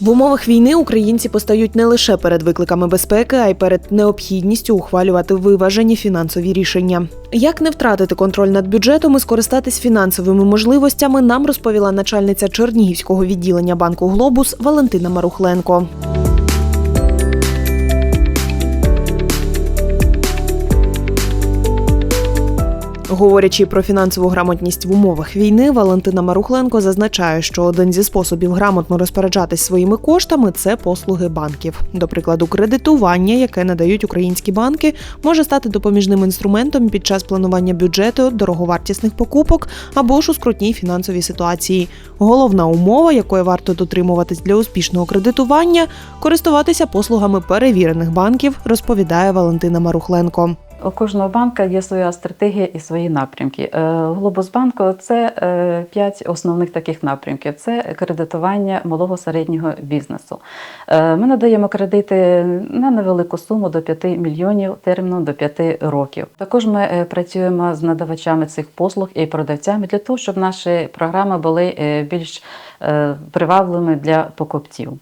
В умовах війни українці постають не лише перед викликами безпеки, а й перед необхідністю ухвалювати виважені фінансові рішення. Як не втратити контроль над бюджетом і скористатись фінансовими можливостями, нам розповіла начальниця Чернігівського відділення банку Глобус Валентина Марухленко. Говорячи про фінансову грамотність в умовах війни, Валентина Марухленко зазначає, що один зі способів грамотно розпоряджатись своїми коштами це послуги банків. До прикладу, кредитування, яке надають українські банки, може стати допоміжним інструментом під час планування бюджету, дороговартісних покупок або ж у скрутній фінансовій ситуації. Головна умова, якої варто дотримуватись для успішного кредитування, користуватися послугами перевірених банків, розповідає Валентина Марухленко. У кожного банка є своя стратегія і свої напрямки. Е, Глобусбанку це е, п'ять основних таких напрямків: це кредитування малого середнього бізнесу. Е, Ми надаємо кредити на невелику суму до 5 мільйонів терміном до 5 років. Також ми працюємо з надавачами цих послуг і продавцями для того, щоб наші програми були більш привабливими для покупців.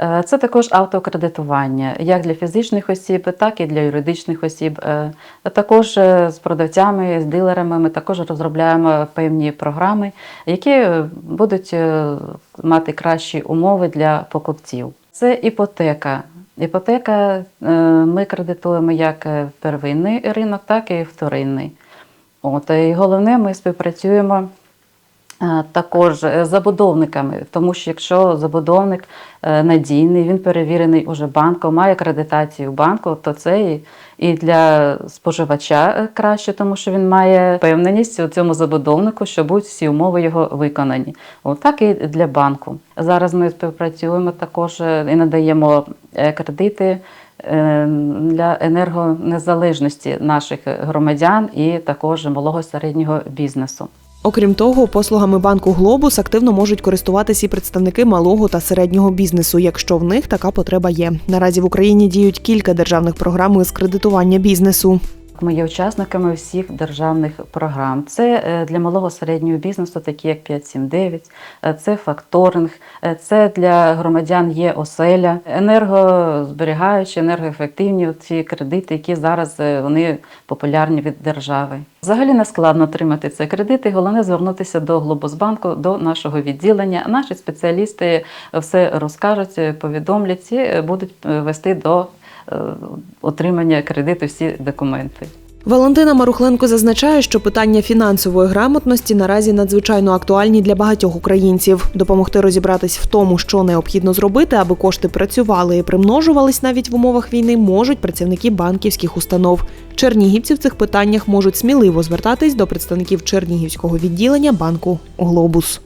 Е, Це також автокредитування як для фізичних осіб, так і для юридичних осіб. Е, Також е, з продавцями, з дилерами ми також розробляємо певні програми, які будуть мати кращі умови для покупців. Це іпотека. Іпотека ми кредитуємо як первинний ринок, так і вторинний. От, і головне, ми співпрацюємо Також забудовниками, тому що якщо забудовник е, надійний, він перевірений уже банком, має акредитацію банку, то це і, для споживача е, краще, тому що він має впевненість у цьому забудовнику, що будуть всі умови його виконані. От так і для банку. Зараз ми співпрацюємо також е, і надаємо е, кредити е, для енергонезалежності наших громадян і також малого середнього бізнесу. Окрім того, послугами банку Глобус активно можуть користуватися і представники малого та середнього бізнесу, якщо в них така потреба є. Наразі в Україні діють кілька державних програм з кредитування бізнесу. Ми є учасниками всіх державних програм. Це е, для малого середнього бізнесу, такі як 579, е, це факторинг, е, це для громадян є оселя, енергозберігаючі, енергоефективні ці кредити, які зараз вони популярні від держави. Взагалі не складно отримати ці кредити. Головне звернутися до Глобусбанку, до нашого відділення. Наші спеціалісти все розкажуть, повідомлять і будуть вести до отримання кредиту всі документи. Валентина Марухленко зазначає, що питання фінансової грамотності наразі надзвичайно актуальні для багатьох українців. Допомогти розібратись в тому, що необхідно зробити, аби кошти працювали і примножувались навіть в умовах війни, можуть працівники банківських установ. Чернігівці в цих питаннях можуть сміливо звертатись до представників Чернігівського відділення банку Глобус.